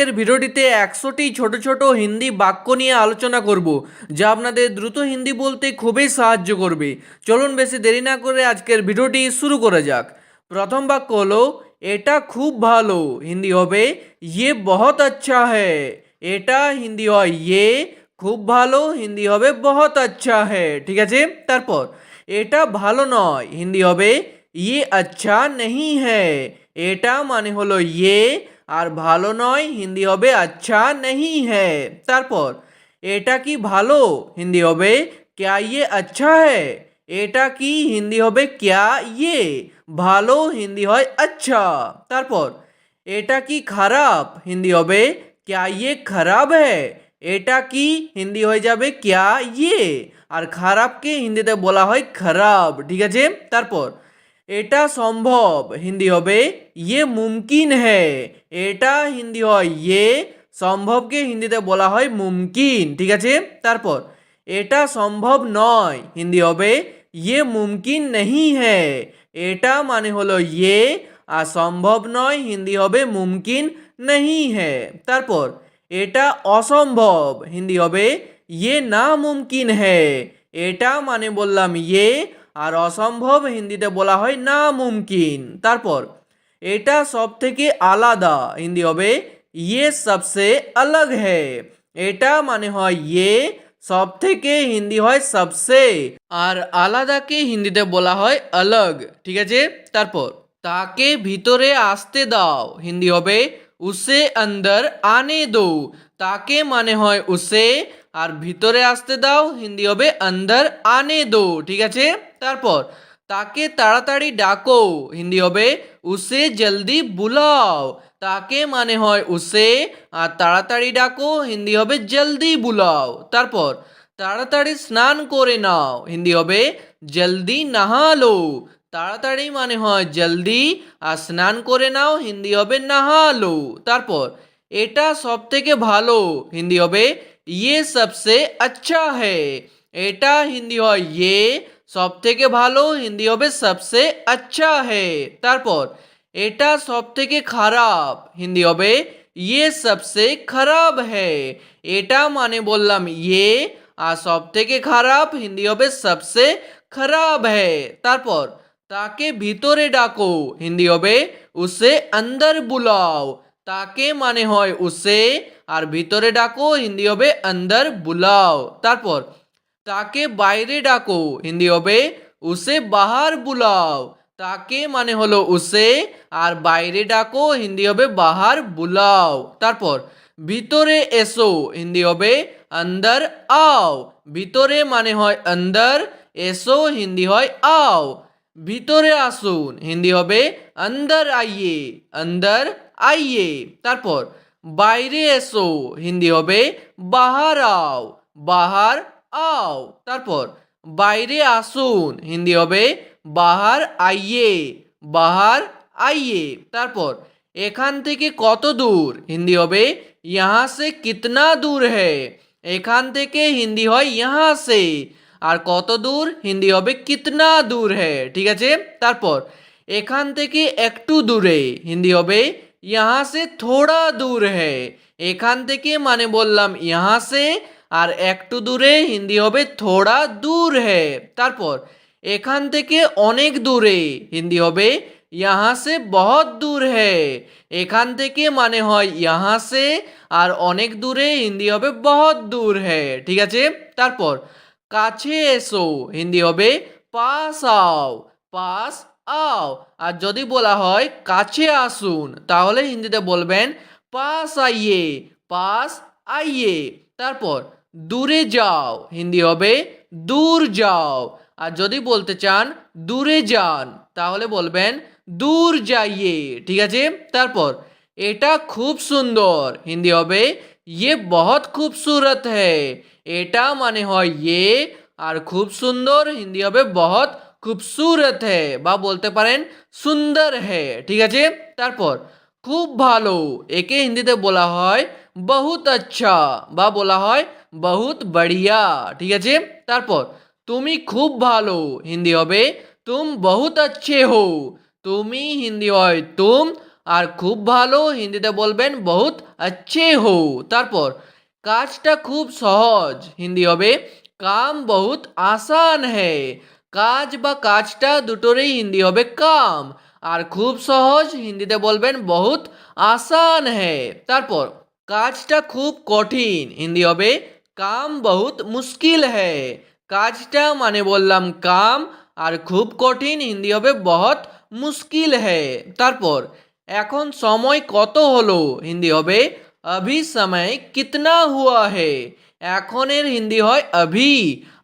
আজকের ভিডিওটিতে একশোটি ছোট ছোট হিন্দি বাক্য নিয়ে আলোচনা করব, যা আপনাদের দ্রুত হিন্দি বলতে খুবই সাহায্য করবে। চলুন বেশি দেরি না করে আজকের ভিডিওটি শুরু করা যাক। প্রথম বাক্য হলো, এটা খুব ভালো। হিন্দি হবে ইয়ে বহুত আচ্ছা হ্যায়। এটা হিন্দি হয় ইয়ে খুব ভালো। হিন্দি হবে, বহুত আচ্ছা হ্যায়। ঠিক আছে? তারপর, এটা ভালো নয়। হিন্দি হবে ইয়ে আচ্ছা নেই হ্যায়। এটা মানে হলো ইয়ে আর ভালো নয়, হিন্দি হবে আচ্ছা নেই হ্যায় তারপর, এটা কি ভালো, হিন্দি হবে ক্যা ইয়ে আচ্ছা হ্যায় এটা কি হিন্দি হবে ক্যা ইয়ে? ভালো, হিন্দি হয় আচ্ছা। তারপর, এটা কি খারাপ, হিন্দি হবে ক্যা ইয়ে খারাপ হ্যায় এটা কি হিন্দি হয়ে যাবে ক্যা ইয়ে? আর খারাপকে হিন্দিতে বলা হয় খারাপ, ঠিক আছে? তারপর এটা সম্ভব। হিন্দি হবে ইয়ে মুমকিন হ্যায়। এটা হিন্দি হয় ইয়ে। সম্ভবকে হিন্দিতে বলা হয়, মুমকিন। ঠিক আছে? তারপর, এটা সম্ভব নয়। হিন্দি হবে ইয়ে মুমকিন নেই হ্যায়। এটা মানে হলো ইয়ে। আর সম্ভব নয়, হিন্দি হবে, মুমকিন নেই হ্যায়। তারপর, এটা অসম্ভব। হিন্দি হবে ইয়ে না মুমকিন হ্যায়। এটা মানে বললাম ইয়ে। আর অসম্ভব হিন্দিতে বলা হয় না মুমকিন তারপর, এটা সব থেকে আলাদা। হিন্দি হবে ইয়ে সবসে আলাগ হে। এটা মানে হয় ইয়ে সব থেকে হিন্দি হয় সবসে। আর আলাদাকে হিন্দিতে বলা হয় আলাগ। ঠিক আছে? তারপর, তাকে ভিতরে আসতে দাও। হিন্দি হবে, উসে অন্দর আনে দো। তাকে মানে হয় উসে আর ভিতরে আসতে দাও, হিন্দি হবে অন্দর আনে দো ঠিক আছে? তারপর, তাকে তাড়াতাড়ি ডাকো হিন্দি হবে উসে জলদি বুলাও তাকে মানে হয় উসে আর তাড়াতাড়ি ডাকো হিন্দি হবে জলদি বুলাও তারপর, তাড়াতাড়ি স্নান করে নাও হিন্দি হবে জলদি নাহালো তাড়াতাড়ি মানে হয় জলদি আর স্নান করে নাও হিন্দি হবে নাহালো তারপর, এটা সব থেকে ভালো হিন্দি হবে ইয়ে সবসে আচ্ছা হ্যায় এটা হিন্দি হয় ইয়ে সব থেকে ভালো হিন্দি হবে সবসে আচ্ছা হ্যায় তারপর এটা সব থেকে খারাপ হিন্দি হবে ইয়ে সবসে খারাপ হ্যায় এটা মানে বললাম ইয়ে আর সব থেকে খারাপ হিন্দি হবে সবসে খারাপ হ্যায় তারপর তাকে ভিতরে ডাকো হিন্দি হবে উসে অন্দর বুলাও তাকে মানে হয় উসে, আর ভিতরে ডাকো, হিন্দি হবে অন্দর বুলাও। তারপর, তাকে বাইরে ডাকো, হিন্দি হবে উসে বাহার বুলাও। তাকে মানে হলো উসে, আর বাইরে ডাকো, হিন্দি হবে বাহার বুলাও। তারপর, ভিতরে এসো, হিন্দি হবে অন্দর আও। ভিতরে মানে হয় অন্দর এসো, হিন্দি হয় আও। ভিতরে আসুন হিন্দি হবে অন্দর আইয়ে অন্দর আইয়ে তারপর বাইরে এসো হিন্দি হবে বাহার আও বাহার আও তারপর বাইরে আসুন হিন্দি হবে বাহার আইয়ে বাহার আইয়ে তারপর এখান থেকে কত দূর হিন্দি হবে यहाँ से कितना दूर है এখান থেকে হিন্দি হয় यहाँ से আর কত দূর? হিন্দি হবে কিতনা দূর হে, ঠিক আছে? তারপর, এখান থেকে একটু দূরে, হিন্দি হবে ইহা সে থোড়া দূর হে, এখান থেকে মানে বললাম ইহা সে, আর একটু দূরে হিন্দি হবে থোড়া দূর হে। তারপর, এখান থেকে অনেক দূরে, হিন্দি হবে ইহা সে বহুত দূর হে, এখান থেকে মানে হয় ইহা সে, আর অনেক দূরে হিন্দি হবে বহুত দূর হে, ঠিক আছে? তারপর কাছে এসো। হিন্দি হবে, পাস আও পাস আও। আর যদি বলা হয়, কাছে আসুন, তাহলে হিন্দিতে বলবেন, পাস আইয়ে পাস আইয়ে। তারপর, দূরে যাও। হিন্দি হবে, দূর যাও। আর যদি বলতে চান, দূরে যান, তাহলে বলবেন, দূর যাইয়ে। ঠিক আছে? তারপর, এটা খুব সুন্দর। হিন্দি হবে ইয়ে বহুত খুবসুরত হ্যায়। এটা মানে হয় ইয়ে আর খুব সুন্দর, হিন্দি হবে বহুত খুবসুরত হ্যায় বা বলতে পারেন সুন্দর হ্যায় ঠিক আছে? তারপর, খুব ভালো, একে হিন্দিতে বলা হয় বহুত আচ্ছা বা বলা হয় বহুত বড়িয়া, ঠিক আছে? তারপর, তুমি খুব ভালো, হিন্দি হবে তুম বহুত আচ্ছে হো, তুমি হিন্দি হয় তুম, আর খুব ভালো, হিন্দিতে বলবেন বহুত আচ্ছে হো, তারপর কাজটা খুব সহজ। হিন্দি হবে, কাম বহুত আসান হ্যায় কাজ বা কাজটা দুটোরই হিন্দি হবে, কাম। আর খুব সহজ, হিন্দিতে বলবেন বহুত আসান হ্যায় তারপর, কাজটা খুব কঠিন। হিন্দি হবে, কাম বহুত মুশকিল হ্যায় কাজটা মানে বললাম কাম, আর খুব কঠিন, হিন্দি হবে বহুত মুশকিল হ্যায় তারপর, এখন সময় কত হলো? হিন্দি হবে অভি সময় কিতনা হুয়া হে এখনের হিন্দি হয় অভি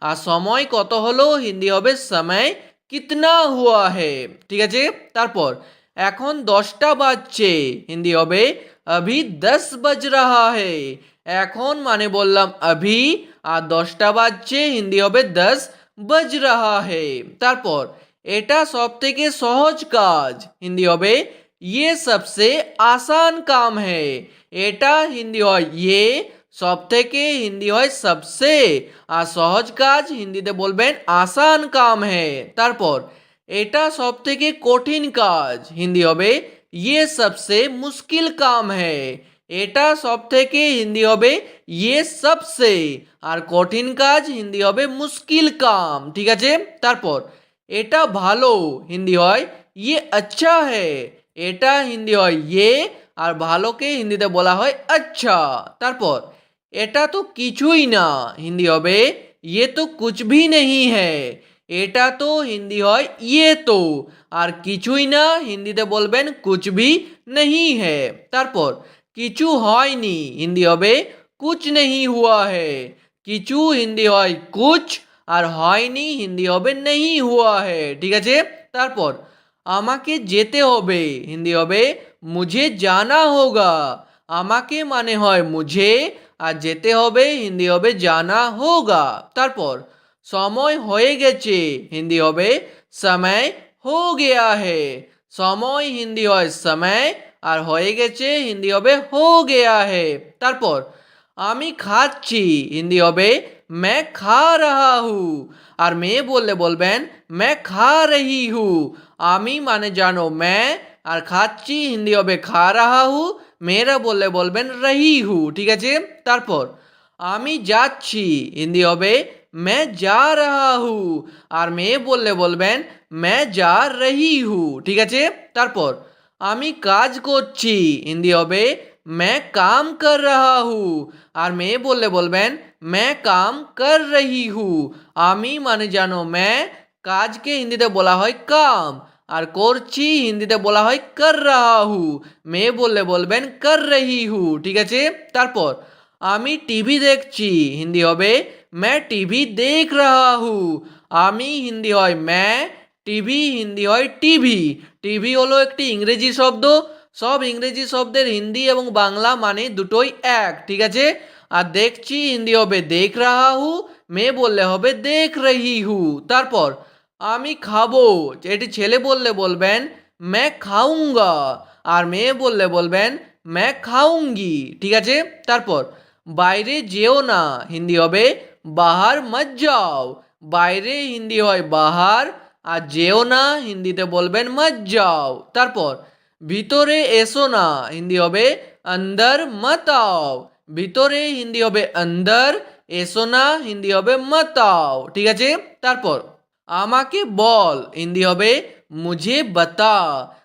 আর সময় কত হলো হিন্দি হবে সময় কিতনা হুয়া হে ঠিক আছে তারপর এখন দশটা বাজছে হিন্দি হবে অভি দশ বাজ রাহা হে এখন মানে বললাম অভি আর দশটা বাজছে হিন্দি হবে দশ বাজ রাহা হে তারপর এটা সব থেকে সহজ কাজ হিন্দি হবে ইয়ে সবসে আসান কাম হে এটা হিন্দি হয় ইয়ে সব থেকে হিন্দি হয় সবসে আর সহজ কাজ হিন্দিতে বলবেন আসান কাম হে তারপর এটা সব থেকে কঠিন কাজ হিন্দি হবে ইয়ে সবসে মুশকিল কাম হে এটা সব থেকে হিন্দি হবে ইয়ে সবসে আর কঠিন কাজ হিন্দি হবে মুশকিল কাম ঠিক আছে তারপর এটা ভালো হিন্দি হয় ইয়ে আচ্ছা হে এটা হিন্দি হয় ইয়ে আর ভালোকে হিন্দিতে বলা হয় আচ্ছা। তারপর, এটা তো কিছুই না, হিন্দি হবে ইয়ে তো কুছ নেই হ্যায়, এটা তো হিন্দি হয় ইয়ে তো, আর কিছুই না, হিন্দিতে বলবেন কুছ নেই হ্যায়। তারপর, কিছু হয়নি হিন্দি হবে কুছ নেই হুয়া হে কিছু হিন্দি হয় কুছ, আর হয়নি হিন্দি হবে নেই হুয়া হে ঠিক আছে? তারপর আমাকে যেতে হবে। হিন্দি হবে, মুঝে জানা হোগা। আমাকে মানে হয় মুঝে, আর যেতে হবে, হিন্দি হবে, জানা হোগা। তারপর, সময় হয়ে গেছে। হিন্দি হবে, সময় হো গেয়া হে। সময় হিন্দি হয়, সময়। আর হয়ে গেছে, হিন্দি হবে, হো গেয়া হে। তারপর, আমি খাচ্ছি। হিন্দি হবে मैं খা রাহা হু আর মেয়ে বললে বলবেন ম্যা খা রহি হু আমি মানে জানো ম্যা আর খাচ্ছি হিন্দি হবে খা রাহা হু মেয়েরা বললে বলবেন রহি হু ঠিক আছে তারপর আমি যাচ্ছি হিন্দি হবে ম্যা যা রাহা হু আর মেয়ে বললে বলবেন ম্যা যা রহি হু ঠিক আছে তারপর আমি কাজ করছি হিন্দি হবে ম্যা কাম কর রাহা হু আর মেয়ে বললে বলবেন ম্যা কাম কর রহি হু আমি মানে জানো ম্যা কাজকে হিন্দিতে বলা হয় কাম আর করছি হিন্দিতে বলা হয় কর রাহা হু মেয়ে বললে বলবেন কর রহি হু ঠিক আছে তারপর আমি টিভি দেখছি হিন্দি হবে ম্যা টিভি দেখ রাহা হু আমি হিন্দি হয় ম্যা টিভি হিন্দি হয় টিভি টিভি হলো একটি ইংরেজি শব্দ সব ইংরেজি শব্দের হিন্দি এবং বাংলা মানে দুটোই এক, ঠিক আছে আর দেখছি হিন্দি হবে দেখ রাহা হু, মেয়ে বললে হবে দেখ রহি হু। তারপর, আমি খাব। এটি ছেলে বললে বলবেন मैं খাউঙ্গা। আর মেয়ে বললে বলবেন मैं খাউঙ্গি। ঠিক আছে? তারপর, বাইরে যেও না। হিন্দি হবে, বাহার মত যাও। বাইরে হিন্দি হয়, বাহার। আর যেও না, হিন্দিতে বলবেন, মত যাও। তারপর, ভিতরে এসো না। হিন্দি হবে, অন্দর মত আও। ভিতরে হিন্দি হবে অন্দর, এসো না, হিন্দি হবে মত আও ঠিক আছে? তারপর, আমাকে বল, হিন্দি হবে মুঝে বতা,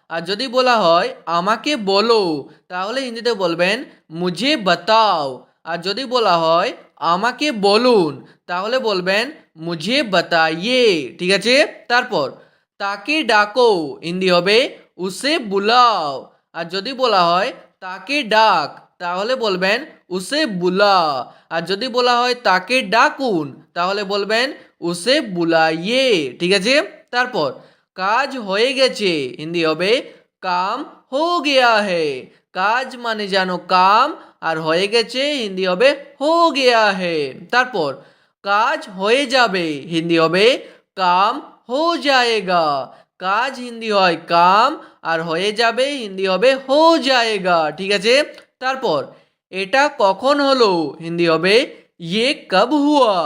আর যদি বলা হয় আমাকে বলো, তাহলে হিন্দিতে বলবেন মুঝে বতাও, আর যদি বলা হয় আমাকে বলুন, তাহলে বলবেন মুঝে বতাইয়ে, ঠিক আছে? তারপর, তাকে ডাকো, হিন্দি হবে উসে বুলাও, আর যদি বলা হয় তাকে ডাক তাহলে বলবেন উসে বুলা আর যদি বলা হয় তাকে ডাকুন, তাহলে বলবেন উসে বুলাইয়ে ঠিক আছে? তারপর, কাজ হয়ে গেছে। হিন্দি হবে, কাম হো গেয়া হে। কাজ মানে জানো কাম, আর হয়ে গেছে হিন্দি হবে, হো গেয়া হে। তারপর, কাজ হয়ে যাবে। হিন্দি হবে, কাম হো যায়েগা। কাজ হিন্দি হয় কাম, আর হয়ে যাবে হিন্দি হবে হো যায়েগা। ঠিক আছে? তারপর, এটা কখন হলো? হিন্দি হবে ইয়ে কব হুয়া।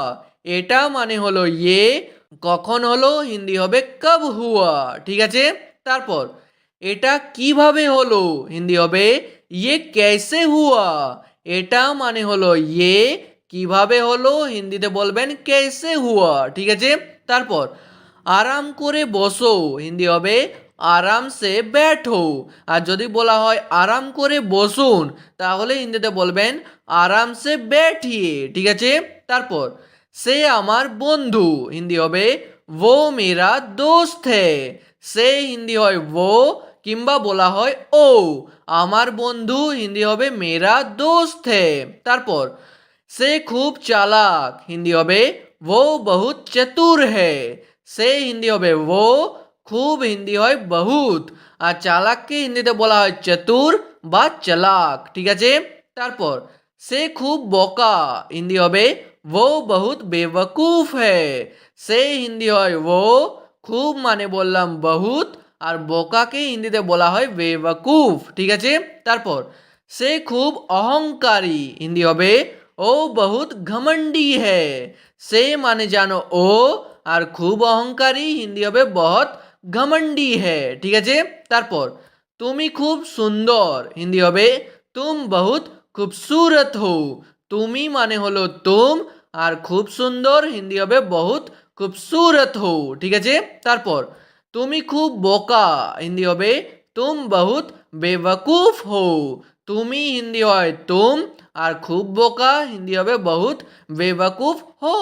এটা মানে হলো ইয়ে কখন হলো? হিন্দি হবে, কব হুয়া। ঠিক আছে? তারপর, এটা কীভাবে হলো? হিন্দি হবে ইয়ে ক্যাসে হুয়া। এটা মানে হলো ইয়ে কীভাবে হলো? হিন্দিতে বলবেন ক্যাসে হুয়া। ঠিক আছে? তারপর, আরাম করে বসো। হিন্দি হবে আরামসে ব্যাঠো আর যদি বলা হয় আরাম করে বসুন, তাহলে হিন্দিতে বলবেন আরামসে ব্যাঠিয়ে ঠিক আছে? তারপর, সে আমার বন্ধু, হিন্দি হবে ও মেরা দোস্ত হে সে হিন্দি হয় ও কিংবা বলা হয় ও। আমার বন্ধু হিন্দি হবে মেরা দোস্ত হে তারপর, সে খুব চালাক, হিন্দি হবে ও বহুত চতুর হে সে হিন্দি হবে ও खूब हिंदी है बहुत। और चालक के हिंदी बोला है चतुर बा चालक, ठीक है तरपर, से खूब बोका, हिंदी हो वो बहुत बेवकूफ़ है। से हिंदी है वो, खूब मान बोल बहुत और बोका के हिंदी बोला है बेवकूफ़, ठीक है तरपर, से खूब अहंकारी, हिंदी हो ओ बहुत घमंडी है। से माने जानो ओ और खूब अहंकारी, हिंदी हो बहुत गमंडी है, ठीक है तारपर, तुम खूब सुंदर, हिंदी हो तुम बहुत खूबसूरत हो। तुम ही माने हलो तुम और खूब सुंदर, हिंदी हो बहुत खूबसूरत हो, ठीक है तारपर, तुम खूब बोका, हिंदी हो तुम बहुत बेवकूफ़ हो। तुम ही हिंदी है तुम और खूब बोका, हिंदी हो बहुत बेवकूफ़ हो।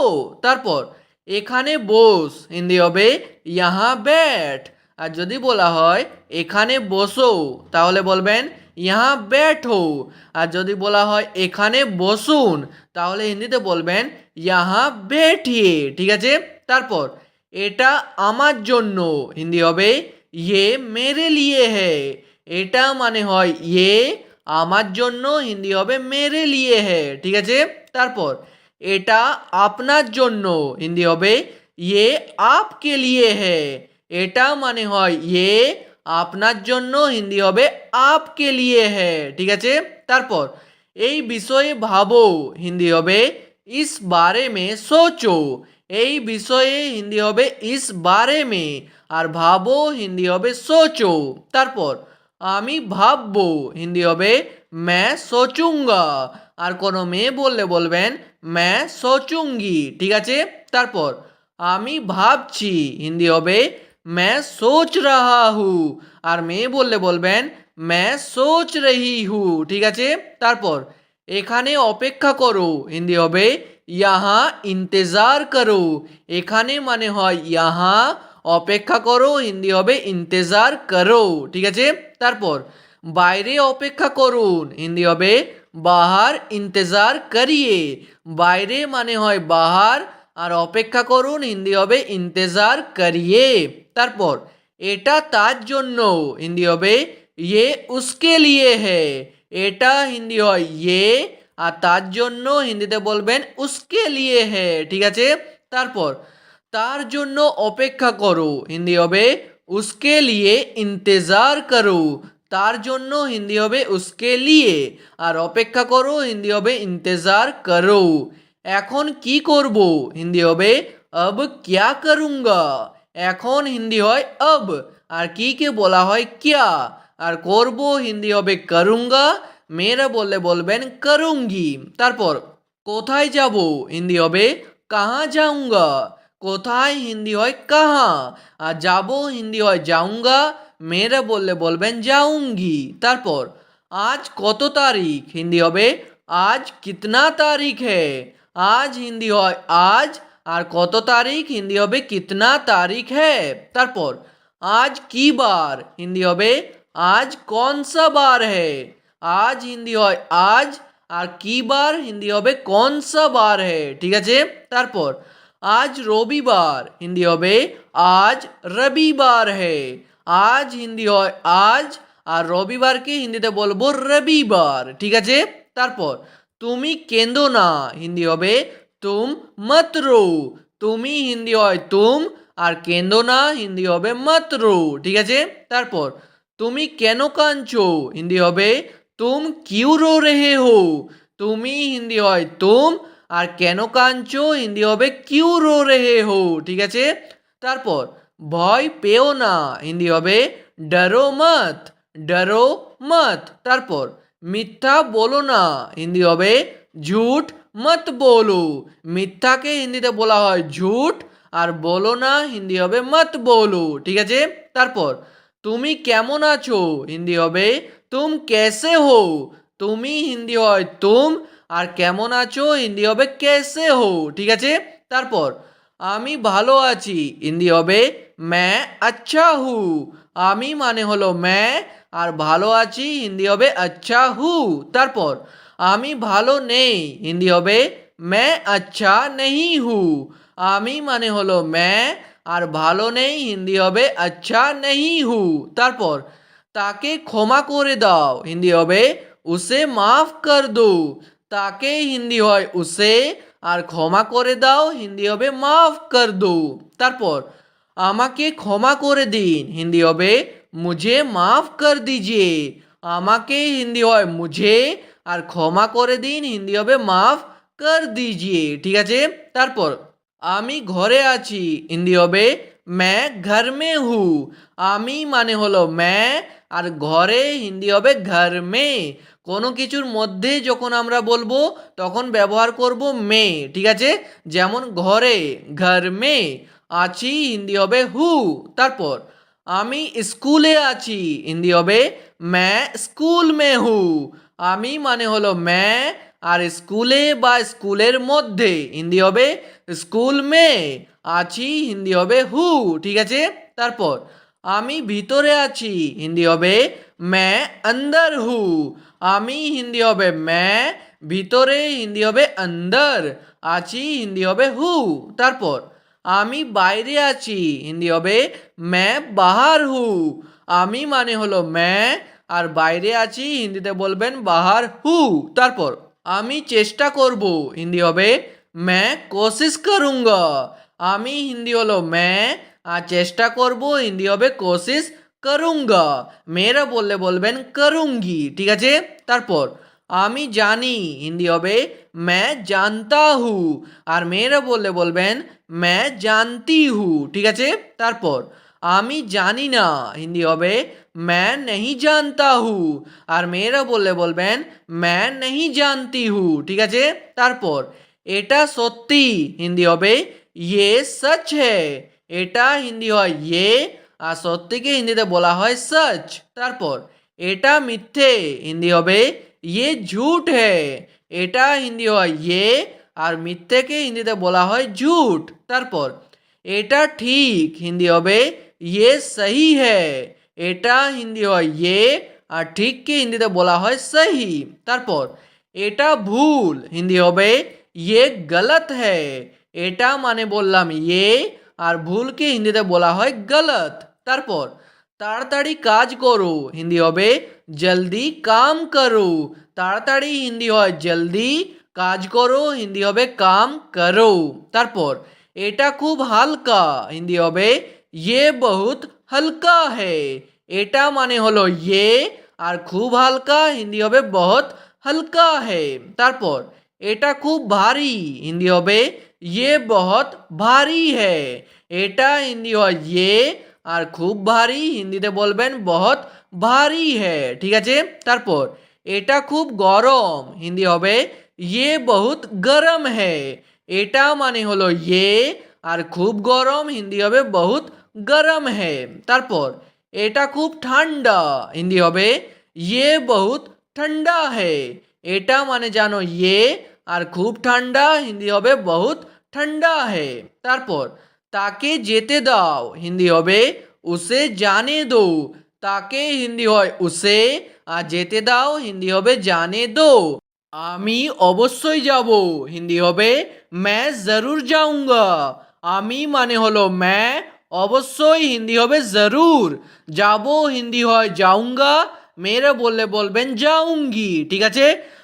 तारपर এখানে বস, হিন্দি হবে ইহা ব্যাট। আর যদি বলা হয়, এখানে বসো, তাহলে বলবেন ইহা ব্যাঠো আর যদি বলা হয়, এখানে বসুন, তাহলে হিন্দিতে বলবেন ইহা বেঠিয়ে ঠিক আছে? তারপর, এটা আমার জন্য, হিন্দি হবে ইয়ে মেরে লিয়ে হে। এটা মানে হয় ইয়ে আমার জন্য, হিন্দি হবে মেরে লিয়ে হে, ঠিক আছে? তারপর এটা আপনার জন্য হিন্দি হবে ইয়ে আপকে লিয়ে হে এটা মানে হয় ইয়ে আপনার জন্য হিন্দি হবে আপকে লিয়ে হে ঠিক আছে তারপর এই বিষয়ে ভাবো হিন্দি হবে ইস বারে মে সোচো এই বিষয়ে হিন্দি হবে ইস বারে মে আর ভাবো হিন্দি হবে সোচো তারপর আমি ভাববো হিন্দি হবে ম্যা সোচুঙ্গা আর কোনো মেয়ে বললে বলবেন, মে সোচুঙ্গি ঠিক আছে? তারপর, আমি ভাবছি হিন্দি হবে, মে সোচ রাহা হু আর মেয়ে বললে বলবেন, মে সোচ রহি হু ঠিক আছে? তারপর, এখানে অপেক্ষা করো হিন্দি হবে, ইয়াহা ইন্তেজার করো এখানে মানে হয়, ইয়াহা অপেক্ষা করো হিন্দি হবে, ইন্তেজার করো ঠিক আছে? তারপর, বাইরে অপেক্ষা করুন হিন্দি হবে বাহার ইন্তেজার করিয়ে। বাইরে মানে হয় বাহার, আর অপেক্ষা করুন, হিন্দি হবে ইন্তেজার করিয়ে। তারপর, এটা তার জন্য। হিন্দি হবে ইয়ে উসকে লিয়ে হে। এটা হিন্দি হয় ইয়ে। আর তার জন্য? হিন্দিতে বলবেন, উসকে লিয়ে হে। ঠিক আছে? তারপর, তার জন্য অপেক্ষা করো। হিন্দি হবে, উসকে লিয়ে ইন্তেজার করো। তার জন্য হিন্দি হবে উসকে লিয়ে, আর অপেক্ষা করো, হিন্দি হবে ইন্তেজার করো। এখন কি করব? হিন্দি হবে অব ক্যা করুঙ্গা? এখন হিন্দি হয় অব আর কি কে বলা হয়, ক্যা? আর করব, হিন্দি হবে, করুঙ্গা? মেয়েরা বললে বলবেন, করুঙ্গি। তারপর, কোথায় যাব? হিন্দি হবে, কাহা যাউঙ্গা কোথায়? হিন্দি হয়, কাহা? আর যাব, হিন্দি হয় যাউঙ্গা মেয়েরা বললে বলবেন যাউঙ্গি তারপর আজ কত তারিখ হিন্দি হবে আজ কিতনা তারিখ হে আজ হিন্দি হয় আজ আর কত তারিখ হিন্দি হবে কিতনা তারিখ হে তারপর আজ কি বার হিন্দি হবে আজ কোন সা বার হে আজ হিন্দি হয় আজ আর কি বার হিন্দি হবে কোন সা বার হে ঠিক আছে তারপর আজ রবিবার হিন্দি হবে আজ রবিবার হে আজ হিন্দি হয়, আজ আর রবিবারকে হিন্দিতে বলব? রবিবার। ঠিক আছে? তারপর, তুমি কেঁদো না হিন্দি হবে তুম মত রো তুমি হিন্দি হয় তুম আর কেঁদো না হিন্দি হবে মত রো ঠিক আছে? তারপর, তুমি কেন কাঁদছো? হিন্দি হবে তুম কিউ রো রেহে হো? তুমি হিন্দি হয় তুম আর কেন কাঁদছো? হিন্দি হবে কিউ রো রেহে হো। ঠিক আছে? তারপর ভয় পেও না। হিন্দি হবে, ডরো মত ডরো মত। তারপর, মিথ্যা বলো না। হিন্দি হবে, ঝুট মত বলো। মিথ্যাকে হিন্দিতে বলা হয়, ঝুট। আর বলো না, হিন্দি হবে, মত বলো। ঠিক আছে? তারপর, তুমি কেমন আছো? হিন্দি হবে, তুম কেসে হো? তুমি হিন্দি হয়, তুম। আর কেমন আছো? হিন্দি হবে, কেসে হো। ঠিক আছে? তারপর, আমি ভালো আছি। হিন্দি হবে ম্যা আচ্ছা হু আমি মানে হলো ম্যা আর ভালো আছি হিন্দি হবে আচ্ছা হু তারপর আমি ভালো নেই হিন্দি হবে ম্যা আচ্ছা নেহি হু আমি মানে হলো ম্যা আর ভালো নেই হিন্দি হবে আচ্ছা নেহি হু তারপর তাকে ক্ষমা করে দাও হিন্দি হবে উসে মাফ কর দো তাকে হিন্দি হয় উসে আর ক্ষমা করে দাও হিন্দি হবে মাফ কর দো তারপর আমাকে ক্ষমা করে দিন। হিন্দি হবে, মুঝে মাফ কর দিজিয়ে। আমাকে হিন্দি হয়, মুঝে। আর ক্ষমা করে দিন, হিন্দি হবে, মাফ কর দিজিয়ে। ঠিক আছে? তারপর, আমি ঘরে আছি। হিন্দি হবে ম্যা ঘর মে হু আমি মানে হলো ম্যা আর ঘরে হিন্দি হবে ঘর মে কোনো কিছুর মধ্যে যখন আমরা বলব, তখন ব্যবহার করব মে। ঠিক আছে? যেমন, ঘরে। ঘর মে। আছি হিন্দি হবে হু। তারপর, আমি স্কুলে আছি, হিন্দি হবে ম্যা স্কুল মে হু। আমি মানে হলো ম্যা আর স্কুলে বা স্কুলের মধ্যে, হিন্দি হবে স্কুল মে। আছি, হিন্দি হবে হু, ঠিক আছে? তারপর, আমি ভিতরে আছি, হিন্দি হবে ম্যা অন্দর হু। আমি হিন্দি হবে ম্যা ভিতরে হিন্দি হবে অন্দর আছি, হিন্দি হবে হু। তারপর আমি বাইরে আছি। হিন্দি হবে ম্যা বাহার হু। আমি মানে হলো ম্যা আর বাইরে আছি, হিন্দিতে বলবেন, বাহার হু। তারপর, আমি চেষ্টা করব। হিন্দি হবে ম্যা কোশিশ করুঙ্গা। আমি হিন্দি হলো ম্যা আর চেষ্টা করব, হিন্দি হবে, কোশিশ করুঙ্গা। মেয়েরা বললে বলবেন, করুঙ্গি। ঠিক আছে? তারপর আমি জানি, হিন্দি হবে ম্যা জানতা হু আর মেয়েরা বললে বলবেন ম্যা জানতি হু ঠিক আছে? তারপর, আমি জানি না। হিন্দি হবে ম্যা নেহি জানতা হু আর মেয়েরা বললে বলবেন ম্যা নেহি জানতি হু ঠিক আছে? তারপর, এটা সত্যি। হিন্দি হবে ইয়ে সচ হে। এটা হিন্দি হয় ইয়ে। আর সত্যিকে হিন্দিতে বলা হয় সচ। তারপর, এটা মিথ্যে। হিন্দি হবে ইয়ে ঝুট হে এটা হিন্দি হয় ইয়ে আর মিথ্যেকে হিন্দিতে বলা হয় ঝুট তারপর, এটা ঠিক, হিন্দি হবে ইয়ে সহি হে এটা হিন্দি হয় ইয়ে আর ঠিককে হিন্দিতে বলা হয় সহি তারপর, এটা ভুল, হিন্দি হবে ইয়ে গলত है। এটা মানে বললাম ইয়ে আর ভুলকে হিন্দিতে বলা হয় গলত তারপর তাড়াতাড়ি কাজ করো হিন্দি হবে জলদি কাম করো তাড়াতাড়ি হিন্দি হয় জলদি কাজ করো হিন্দি হবে কাম করো তারপর এটা খুব হালকা হিন্দি হবে ইয়ে বহুত হালকা হে এটা মানে হলো ইয়ে আর খুব হালকা হিন্দি হবে বহুত হালকা হে তারপর এটা খুব ভারী হিন্দি হবে ইয়ে বহুত ভারী হে এটা হিন্দি হয় ইয়ে और खूब भारी हिंदी बोलें बहुत भारी है ठीक है तरपर एट खूब गरम हिंदी हो ये बहुत गरम है ये मान हल ये और खूब गरम हिंदी हो बहुत गरम है तरपर एट खूब ठंडा हिंदी हो ये बहुत ठंडा है एट मान जान ये और खूब ठंडा हिंदी हो बहुत ठंडा है तरपर তাকে যেতে দাও। হিন্দি হবে, উসে জানে দো। তাকে হিন্দি হয়, উসে। আর যেতে দাও, হিন্দি হবে, জানে দো। আমি অবশ্যই যাব। হিন্দি হবে ম্যা জরুর যাউঙ্গা আমি মানে হলো ম্যা অবশ্যই হিন্দি হবে, জরুর। যাব, হিন্দি হয় যাউঙ্গা মেয়েরা বললে বলবেন যাউঙ্গি ঠিক আছে?